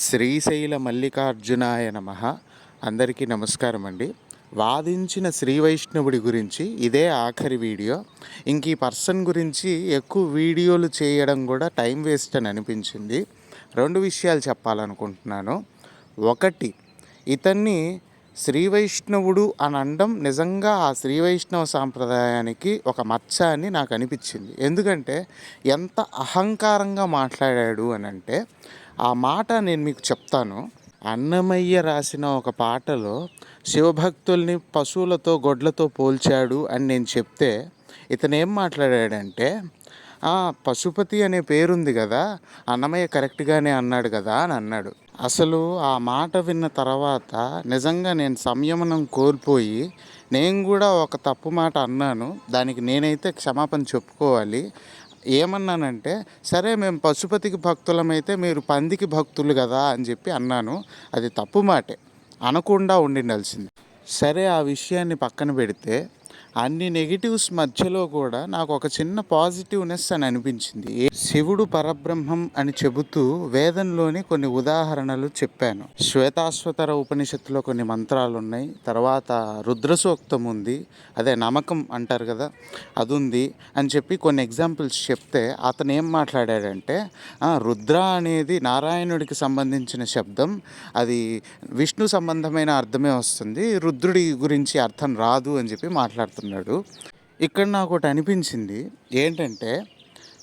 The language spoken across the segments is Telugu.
శ్రీశైల మల్లికార్జునాయ నమ. అందరికీ నమస్కారం అండి. వాదించిన శ్రీ వైష్ణవుడి గురించి ఇదే ఆఖరి వీడియో. ఇంక ఈ పర్సన్ గురించి ఎక్కువ వీడియోలు చేయడం కూడా టైం వేస్ట్ అని అనిపించింది. రెండు విషయాలు చెప్పాలనుకుంటున్నాను. ఒకటి ఇతన్ని శ్రీ వైష్ణవుడు అని అనడం నిజంగా ఆ శ్రీ వైష్ణవ సాంప్రదాయానికి ఒక మచ్చ అని నాకు అనిపించింది. ఎందుకంటే ఎంత అహంకారంగా మాట్లాడాడు అని అంటే ఆ మాట నేను మీకు చెప్తాను. అన్నమయ్య రాసిన ఒక పాటలో శివభక్తుల్ని పశువులతో గొడ్లతో పోల్చాడు అని నేను చెప్తే ఇతను ఏం మాట్లాడాడంటే "ఆ, పశుపతి అనే పేరుంది కదా అన్నమయ్య కరెక్ట్గానే అన్నాడు కదా అని అన్నాడు. అసలు ఆ మాట విన్న తర్వాత నిజంగా నేను సంయమనం కోల్పోయి నేను కూడా ఒక తప్పు మాట అన్నాను. దానికి నేనైతే క్షమాపణ చెప్పుకోవాలి. ఏమన్నానంటే సరే మేము పశుపతికి భక్తులమైతే మీరు పందికి భక్తులు కదా అని చెప్పి అన్నాను. అది తప్పు మాటే. అనకుండా ఉండిండాల్సింది సరే ఆ విషయాన్ని పక్కన పెడితే అన్ని నెగిటివ్స్ మధ్యలో కూడా నాకు ఒక చిన్న పాజిటివ్నెస్ అని అనిపించింది. శివుడు పరబ్రహ్మం అని చెబుతూ వేదంలోని కొన్ని ఉదాహరణలు చెప్పాను. శ్వేతాశ్వతర ఉపనిషత్తులో కొన్ని మంత్రాలు ఉన్నాయి తర్వాత రుద్రసూక్తం ఉంది. అదే నమ్మకం అంటారు కదా అది ఉంది అని చెప్పి కొన్ని ఎగ్జాంపుల్స్ చెప్తే అతను ఏం మాట్లాడాడంటే రుద్ర అనేది నారాయణుడికి సంబంధించిన శబ్దం. అది విష్ణు సంబంధమైన అర్థమే వస్తుంది. రుద్రుడి గురించి అర్థం రాదు అని చెప్పి మాట్లాడుతున్నాడు. ఇక్కడ నాకు ఒకటి అనిపించింది. ఏంటంటే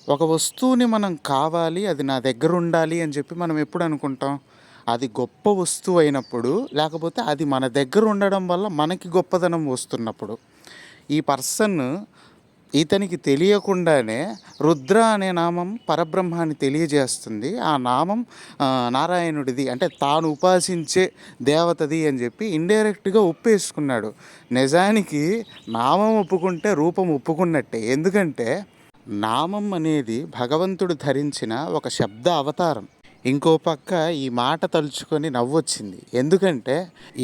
ఒక వస్తువుని మనం కావాలి అది నా దగ్గర ఉండాలి అని చెప్పి మనం ఎప్పుడు అనుకుంటాం? అది గొప్ప వస్తువు అయినప్పుడు లేకపోతే అది మన దగ్గర ఉండడం వల్ల మనకి గొప్పదనం వస్తున్నప్పుడు. ఈ పర్సన్ ఇతనికి తెలియకుండానే రుద్ర అనే నామం పరబ్రహ్మాన్ని తెలియజేస్తుంది. ఆ నామం నారాయణుడిది. అంటే తాను ఉపాసించే దేవతది అని చెప్పి ఇండైరెక్ట్గా ఒప్పేసుకున్నాడు. నిజానికి నామం ఒప్పుకుంటే రూపం ఒప్పుకున్నట్టే. ఎందుకంటే నామం అనేది భగవంతుడు ధరించిన ఒక శబ్ద అవతారం. ఇంకో పక్క ఈ మాట తలుచుకొని నవ్వొచ్చింది. ఎందుకంటే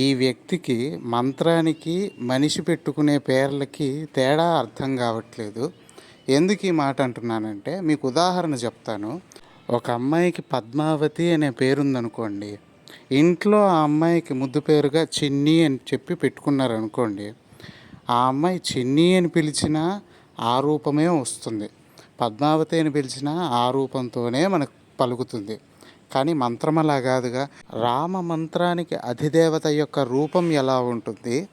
ఈ వ్యక్తికి మంత్రానికి మనిషి పెట్టుకునే పేర్లకి తేడా అర్థం కావట్లేదు. ఎందుకు ఈ మాట అంటున్నానంటే మీకు ఉదాహరణ చెప్తాను. ఒక అమ్మాయికి పద్మావతి అనే పేరుందనుకోండి. ఇంట్లో ఆ అమ్మాయికి ముద్దు పేరుగా చిన్ని అని చెప్పి పెట్టుకున్నారనుకోండి ఆ అమ్మాయి చిన్ని అని పిలిచినా ఆ రూపమే వస్తుంది. పద్మావతి అని పిలిచినా ఆ రూపంతోనే మనకు పలుకుతుంది. కానీ మంత్రం అలా కాదుగా. రామ మంత్రానికి అధిదేవత యొక్క రూపం ఎలా ఉంటుంది?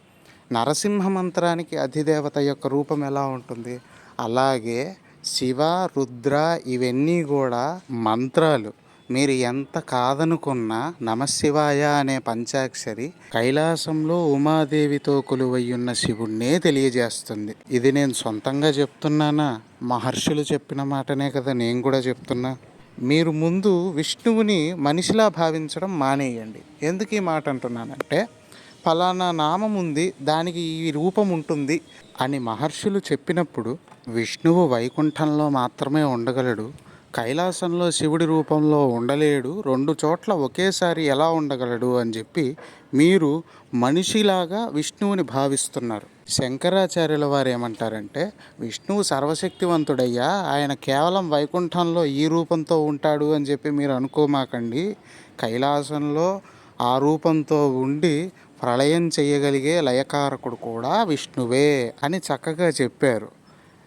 నరసింహ మంత్రానికి అధిదేవత యొక్క రూపం ఎలా ఉంటుంది? అలాగే శివ రుద్ర ఇవన్నీ కూడా మంత్రాలు. మీరు ఎంత కాదనుకున్నా నమశివాయ అనే పంచాక్షరి కైలాసంలో ఉమాదేవితో కొలువయ్యున్న శివుణ్ణే తెలియజేస్తుంది. ఇది నేను సొంతంగా చెప్తున్నానా? మహర్షులు చెప్పిన మాటనే కదా నేను కూడా చెప్తున్నా. మీరు ముందు విష్ణువుని మనిషిలా భావించడం మానేయండి. ఎందుకు ఈ మాట అంటున్నానంటే ఫలానా నామం ఉంది దానికి ఈ రూపం ఉంటుంది అని మహర్షులు చెప్పినప్పుడు విష్ణువు వైకుంఠంలో మాత్రమే ఉండగలడు. కైలాసంలో శివుడి రూపంలో ఉండలేడు. రెండు చోట్ల ఒకేసారి ఎలా ఉండగలడు అని చెప్పి మీరు మనిషిలాగా విష్ణువుని భావిస్తున్నారు. శంకరాచార్యుల వారు ఏమంటారంటే విష్ణువు సర్వశక్తివంతుడయ్యా ఆయన కేవలం వైకుంఠంలో ఈ రూపంతో ఉంటాడు అని చెప్పి మీరు అనుకోమాకండి. కైలాసంలో ఆ రూపంతో ఉండి ప్రళయం చేయగలిగే లయకారకుడు కూడా విష్ణువే అని చక్కగా చెప్పారు.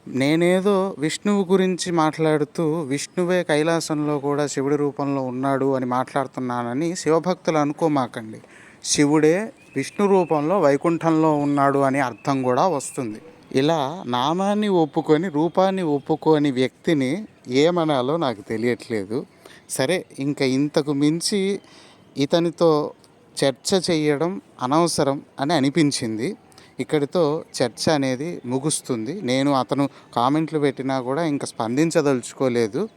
నేనేదో విష్ణువు గురించి మాట్లాడుతూ విష్ణువే కైలాసంలో కూడా శివుడి రూపంలో ఉన్నాడు అని మాట్లాడుతున్నానని శివభక్తులు అనుకోమాకండి. శివుడే విష్ణు రూపంలో వైకుంఠంలో ఉన్నాడు అని అర్థం కూడా వస్తుంది. ఇలా నామాన్ని ఒప్పుకొని రూపాన్ని ఒప్పుకోని వ్యక్తిని ఏమనాలో నాకు తెలియట్లేదు. సరే ఇంకా ఇంతకు మించి ఇతనితో చర్చ చేయడం అనవసరం అని అనిపించింది. ఇక్కడితో చర్చ అనేది ముగుస్తుంది. నేను అతను కామెంట్లు పెట్టినా కూడా ఇంకా స్పందించదలుచుకోలేదు.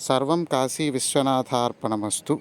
సర్వం కాశీ విశ్వనాథార్పణమస్తు.